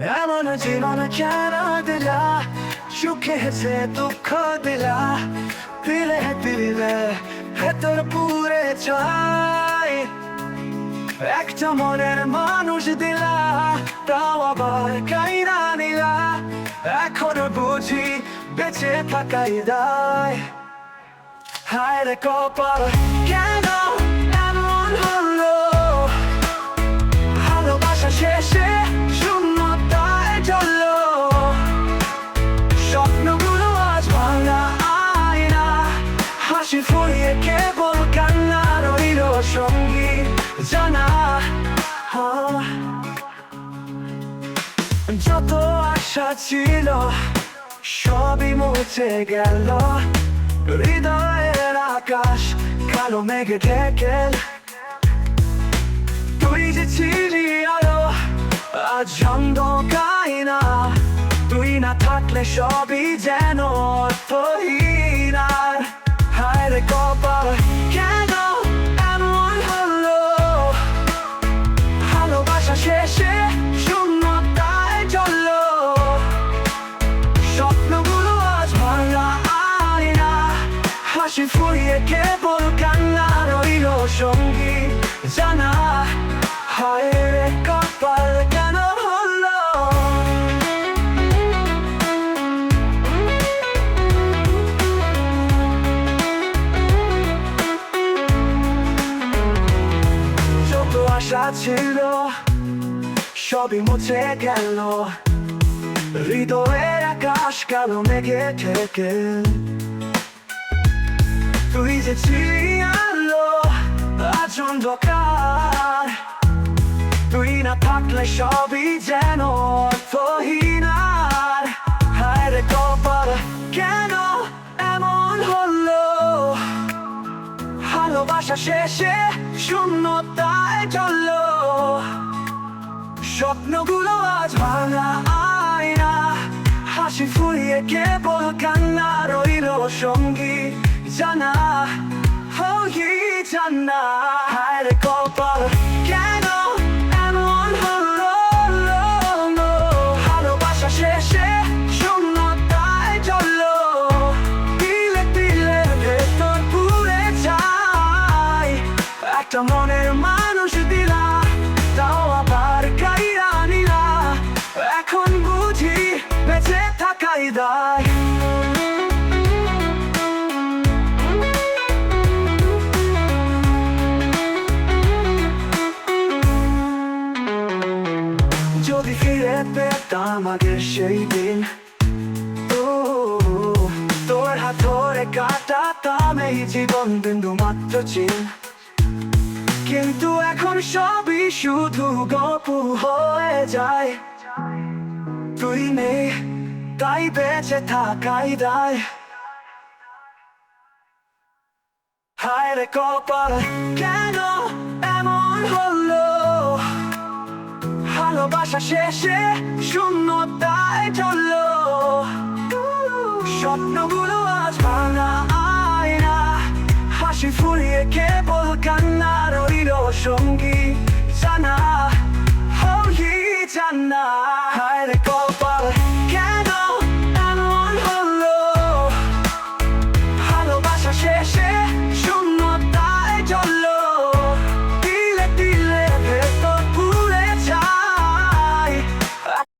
এমন জীবন কেন দিলা? সুখে দুঃখ দিলা? দিলে দিলে ভেতর পুরে চাই। একটা মনের মানুষ দিলা, তাও আবার কাইরা নিলা। এখন বুঝি বেঁচে থাকাই দায়। হায় রে কপাল। ফুরিয়ে কেবল কান্না রইল সঙ্গী জানা। যত আশা ছিল সবই মুছে গেল। হৃদয়ের আকাশ কালো মেঘে ঢেকে তুই যে ছিলি আলো, আজ অন্ধকাই না। তুই না থাকলে সবই যেন অর্থহীন আর হায় রে কপাল কেন এমন হলো ভালোবাসা শেষে শূন্যতায় চলল স্বপ্নগুলো আজ ভাঙা আয়না হাসি ফুরিয়ে কেবল কান্না রইল সঙ্গী জানা ছিল, সবই মুছে গেল। হৃদয়ের আকাশ কালো মেঘে থেকে তুই যে ছিলি আলো আজ অন্ধকার। তুই না থাকলে সবই যেন ভালোবাসা শেষে শূন্যতায় চলল। স্বপ্নগুলো আজ ভাঙা আয়না, হাসি ফুরিয়ে কেবল কান্না রইল সঙ্গী জানা হই জানা কপাল একটা মনের মানুষ দিলা, তাও আবার কাইরা নিলা। এখন বুঝি বেঁচে থাকাই দায়। যদি ফিরে পেতাম আগের সেই দিন তোর হাত ধরে কাটাতাম এই জীবন বিন্দু মাত্র চিন। কিন্তু এখন সবই শুধু গল্প হয়ে যায়। তুই নেই, তাই বেঁচে থাকাই দায়। হায় রে কপাল, কেন এমন হলো? ভালোবাসা শেষে শূন্যতায় চলল। স্বপ্নগুলো আজ ভাঙা আয়না, হাসি ফুরিয়ে কেবল কান্না রইল সঙ্গী জানা হই জানা। হায় রে